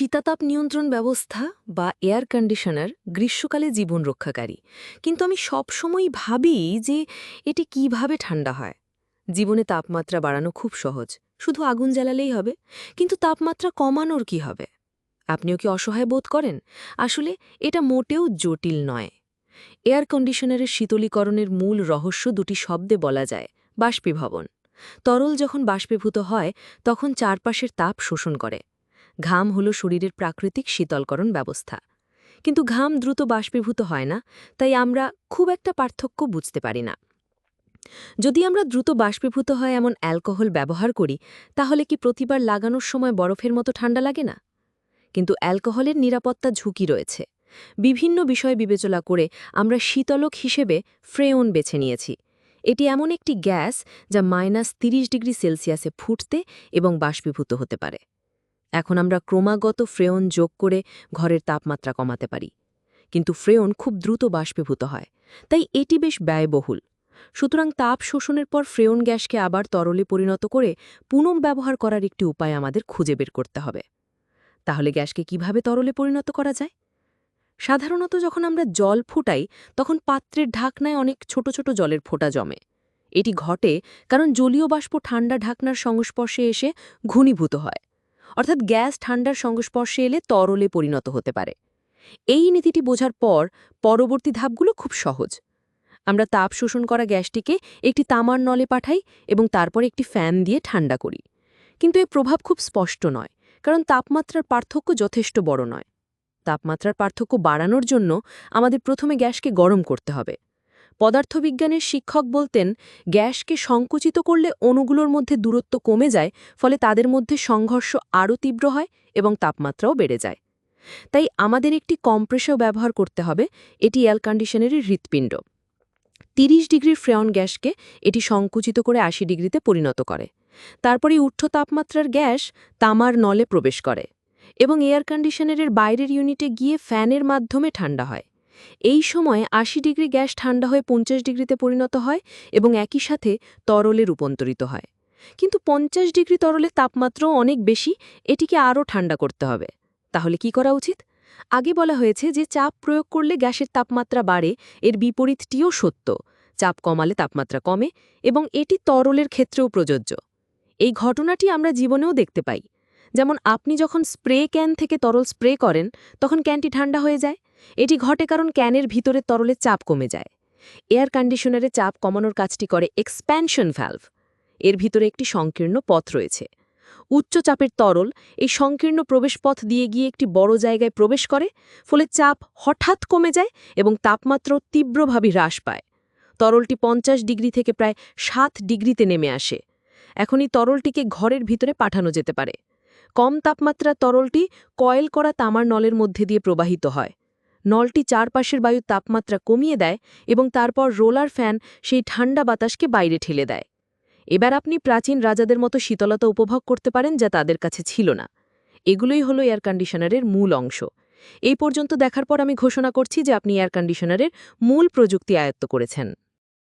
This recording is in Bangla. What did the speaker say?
শীতাতাপ নিয়ন্ত্রণ ব্যবস্থা বা এয়ার কন্ডিশনার গ্রীষ্মকালে জীবন রক্ষাকারী। কিন্তু আমি সবসময় ভাবি যে এটি কীভাবে ঠান্ডা হয়। জীবনে তাপমাত্রা বাড়ানো খুব সহজ। শুধু আগুন জ্বালালেই হবে, কিন্তু তাপমাত্রা কমানোর কি হবে? আপনিও কি অসহায় বোধ করেন? আসলে এটা মোটেও জটিল নয়। এয়ার কন্ডিশনারের শীতলীকরণের মূল রহস্য দুটি শব্দে বলা যায়, বাষ্পীভবন। তরল যখন বাষ্পীভূত হয়, তখন চারপাশের তাপ শোষণ করে। ঘাম হল শরীরের প্রাকৃতিক শীতলকরণ ব্যবস্থা। কিন্তু ঘাম দ্রুত বাষ্পীভূত হয় না, তাই আমরা খুব একটা পার্থক্য বুঝতে পারি না। যদি আমরা দ্রুত বাষ্পীভূত হয় এমন অ্যালকোহল ব্যবহার করি, তাহলে কি প্রতিবার লাগানোর সময় বরফের মতো ঠান্ডা লাগে না? কিন্তু অ্যালকোহলের নিরাপত্তা ঝুঁকি রয়েছে। বিভিন্ন বিষয় বিবেচনা করে আমরা শীতলক হিসেবে ফ্রেয়ন বেছে নিয়েছি। এটি এমন একটি গ্যাস যা মাইনাস ৩০ ডিগ্রি সেলসিয়াসে ফুটতে এবং বাষ্পীভূত হতে পারে। এখন আমরা ক্রমাগত ফ্রেয়ন যোগ করে ঘরের তাপমাত্রা কমাতে পারি। কিন্তু ফ্রেয়ন খুব দ্রুত বাষ্পীভূত হয়, তাই এটি বেশ ব্যয়বহুল। সুতরাং তাপ শোষণের পর ফ্রেয়ন গ্যাসকে আবার তরলে পরিণত করে পুনঃ ব্যবহার করার একটি উপায় আমাদের খুঁজে বের করতে হবে। তাহলে গ্যাসকে কীভাবে তরলে পরিণত করা যায়? সাধারণত যখন আমরা জল ফুটাই, তখন পাত্রের ঢাকনায় অনেক ছোট ছোট জলের ফোঁটা জমে। এটি ঘটে কারণ জলীয় বাষ্প ঠান্ডা ঢাকনার সংস্পর্শে এসে ঘনীভূত হয়। অর্থাৎ গ্যাস ঠান্ডার সংস্পর্শে এলে তরলে পরিণত হতে পারে। এই নীতিটি বোঝার পর পরবর্তী ধাপগুলো খুব সহজ। আমরা তাপ শোষণ করা গ্যাসটিকে একটি তামার নলে পাঠাই এবং তারপর একটি ফ্যান দিয়ে ঠান্ডা করি। কিন্তু এর প্রভাব খুব স্পষ্ট নয়, কারণ তাপমাত্রার পার্থক্য যথেষ্ট বড় নয়। তাপমাত্রার পার্থক্য বাড়ানোর জন্য আমাদের প্রথমে গ্যাসকে গরম করতে হবে। পদার্থবিজ্ঞানের শিক্ষক বলতেন, গ্যাসকে সংকুচিত করলে অণুগুলোর মধ্যে দূরত্ব কমে যায়, ফলে তাদের মধ্যে সংঘর্ষ আরও তীব্র হয় এবং তাপমাত্রাও বেড়ে যায়। তাই আমাদের একটি কম্প্রেসও ব্যবহার করতে হবে, এটি এয়ার কন্ডিশনারের হৃৎপিণ্ড। ৩০ ডিগ্রির ফ্রেয়ন গ্যাসকে এটি সংকুচিত করে আশি ডিগ্রিতে পরিণত করে। তারপরে ঊর্ধ্ব তাপমাত্রার গ্যাস তামার নলে প্রবেশ করে এবং এয়ার কন্ডিশনারের বাইরের ইউনিটে গিয়ে ফ্যানের মাধ্যমে ঠান্ডা হয়। এই সময়ে আশি ডিগ্রি গ্যাস ঠান্ডা হয়ে পঞ্চাশ ডিগ্রিতে পরিণত হয় এবং একই সাথে তরলে রূপান্তরিত হয়। কিন্তু পঞ্চাশ ডিগ্রি তরলের তাপমাত্রাও অনেক বেশি, এটিকে আরও ঠান্ডা করতে হবে। তাহলে কি করা উচিত? আগে বলা হয়েছে যে চাপ প্রয়োগ করলে গ্যাসের তাপমাত্রা বাড়ে, এর বিপরীতটিও সত্য। চাপ কমালে তাপমাত্রা কমে এবং এটি তরলের ক্ষেত্রেও প্রযোজ্য। এই ঘটনাটি আমরা জীবনেও দেখতে পাই। যেমন আপনি যখন স্প্রে ক্যান থেকে তরল স্প্রে করেন, তখন ক্যানটি ঠান্ডা হয়ে যায়। এটি ঘটে কারণ ক্যানের ভিতরে তরলের চাপ কমে যায়। এয়ার কন্ডিশনারে চাপ কমানোর কাজটি করে এক্সপ্যানশন ভ্যালভ এর ভিতরে একটি সংকীর্ণ পথ রয়েছে। উচ্চ চাপের তরল এই সংকীর্ণ প্রবেশপথ দিয়ে গিয়ে একটি বড় জায়গায় প্রবেশ করে, ফলে চাপ হঠাৎ কমে যায় এবং তাপমাত্রা তীব্রভাবে হ্রাস পায়। তরলটি পঞ্চাশ ডিগ্রি থেকে প্রায় সাত ডিগ্রিতে নেমে আসে। এখনই তরলটিকে ঘরের ভিতরে পাঠানো যেতে পারে। কম তাপমাত্রার তরলটি কয়েল করা তামার নলের মধ্যে দিয়ে প্রবাহিত হয়। নলটি চারপাশের বায়ুর তাপমাত্রা কমিয়ে দেয় এবং তারপর রোলার ফ্যান সেই ঠান্ডা বাতাসকে বাইরে ঠেলে দেয়। এবার আপনি প্রাচীন রাজাদের মতো শীতলতা উপভোগ করতে পারেন যা তাদের কাছে ছিল না। এগুলোই হলো এয়ার কন্ডিশনারের মূল অংশ। এই পর্যন্ত দেখার পর আমি ঘোষণা করছি যে আপনি এয়ার কন্ডিশনারের মূল প্রযুক্তি আয়ত্ত করেছেন।